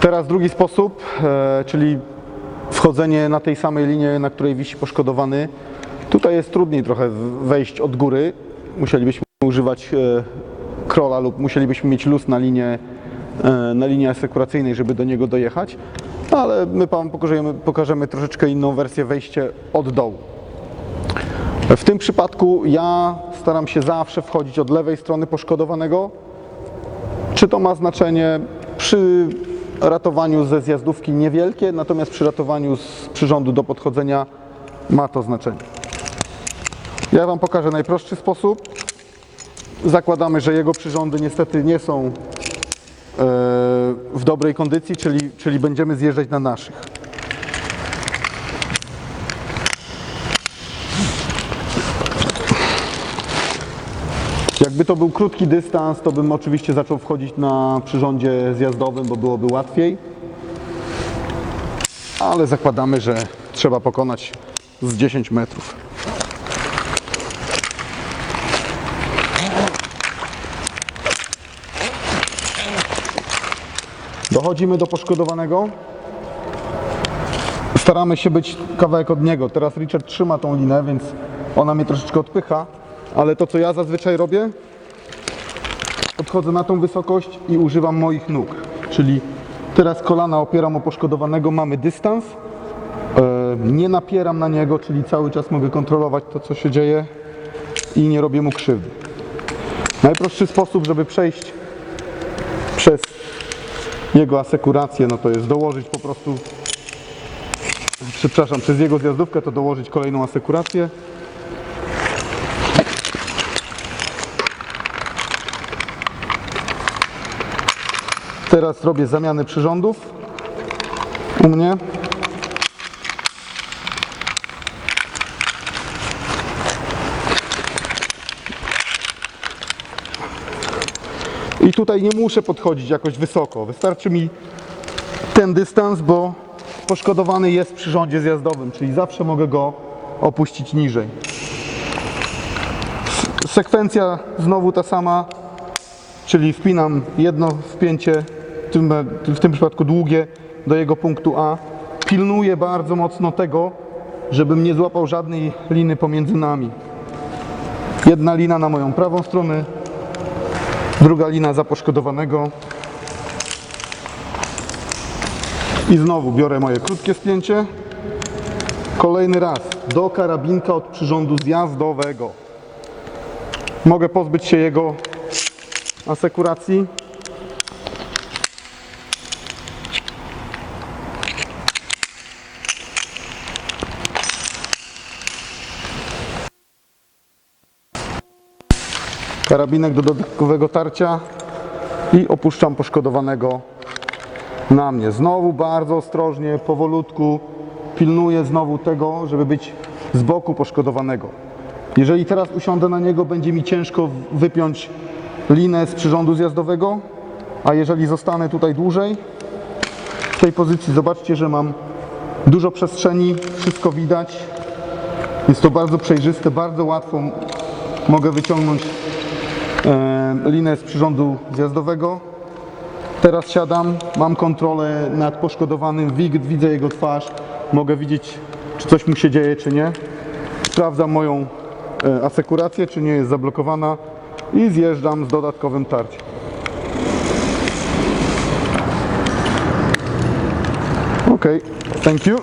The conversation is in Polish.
Teraz drugi sposób, e, czyli wchodzenie na tej samej linie, na której wisi poszkodowany. Tutaj jest trudniej trochę wejść od góry. Musielibyśmy używać e, krola lub musielibyśmy mieć luz na linie, e, na linii asekuracyjnej, żeby do niego dojechać. Ale my Wam pokażemy, pokażemy troszeczkę inną wersję wejście od dołu. W tym przypadku ja staram się zawsze wchodzić od lewej strony poszkodowanego. Czy to ma znaczenie przy ratowaniu ze zjazdówki niewielkie, natomiast przy ratowaniu z przyrządu do podchodzenia ma to znaczenie. Ja Wam pokażę najprostszy sposób. Zakładamy, że jego przyrządy niestety nie są e, w dobrej kondycji, czyli, czyli będziemy zjeżdżać na naszych. Jakby to był krótki dystans, to bym oczywiście zaczął wchodzić na przyrządzie zjazdowym, bo byłoby łatwiej. Ale zakładamy, że trzeba pokonać z 10 metrów. Dochodzimy do poszkodowanego. Staramy się być kawałek od niego. Teraz Richard trzyma tą linę, więc ona mnie troszeczkę odpycha. Ale to, co ja zazwyczaj robię, odchodzę na tą wysokość i używam moich nóg. Czyli teraz kolana opieram o poszkodowanego, mamy dystans. E, Nie napieram na niego, czyli cały czas mogę kontrolować to, co się dzieje i nie robię mu krzywdy. Najprostszy sposób, żeby przejść przez jego asekurację, no to jest dołożyć po prostu, przepraszam, przez jego zjazdówkę to dołożyć kolejną asekurację. Teraz robię zamiany przyrządów u mnie. I tutaj nie muszę podchodzić jakoś wysoko. Wystarczy mi ten dystans, bo poszkodowany jest w przyrządzie zjazdowym, czyli zawsze mogę go opuścić niżej. Sekwencja znowu ta sama, czyli wpinam jedno wpięcie, w tym, w tym przypadku długie, do jego punktu A. Pilnuję bardzo mocno tego, żebym nie złapał żadnej liny pomiędzy nami. Jedna lina na moją prawą stronę, druga lina za poszkodowanego. I znowu biorę moje krótkie spięcie. Kolejny raz do karabinka od przyrządu zjazdowego. Mogę pozbyć się jego asekuracji. Karabinek do dodatkowego tarcia i opuszczam poszkodowanego na mnie. Znowu bardzo ostrożnie, powolutku pilnuję znowu tego, żeby być z boku poszkodowanego. Jeżeli teraz usiądę na niego, będzie mi ciężko wypiąć linę z przyrządu zjazdowego, a jeżeli zostanę tutaj dłużej, w tej pozycji zobaczcie, że mam dużo przestrzeni, wszystko widać. Jest to bardzo przejrzyste, bardzo łatwo mogę wyciągnąć linę z przyrządu zjazdowego. Teraz siadam, mam kontrolę nad poszkodowanym, widzę jego twarz, mogę widzieć, czy coś mu się dzieje, czy nie. Sprawdzam moją e, asekurację, czy nie jest zablokowana i zjeżdżam z dodatkowym tarciem. Ok, thank you.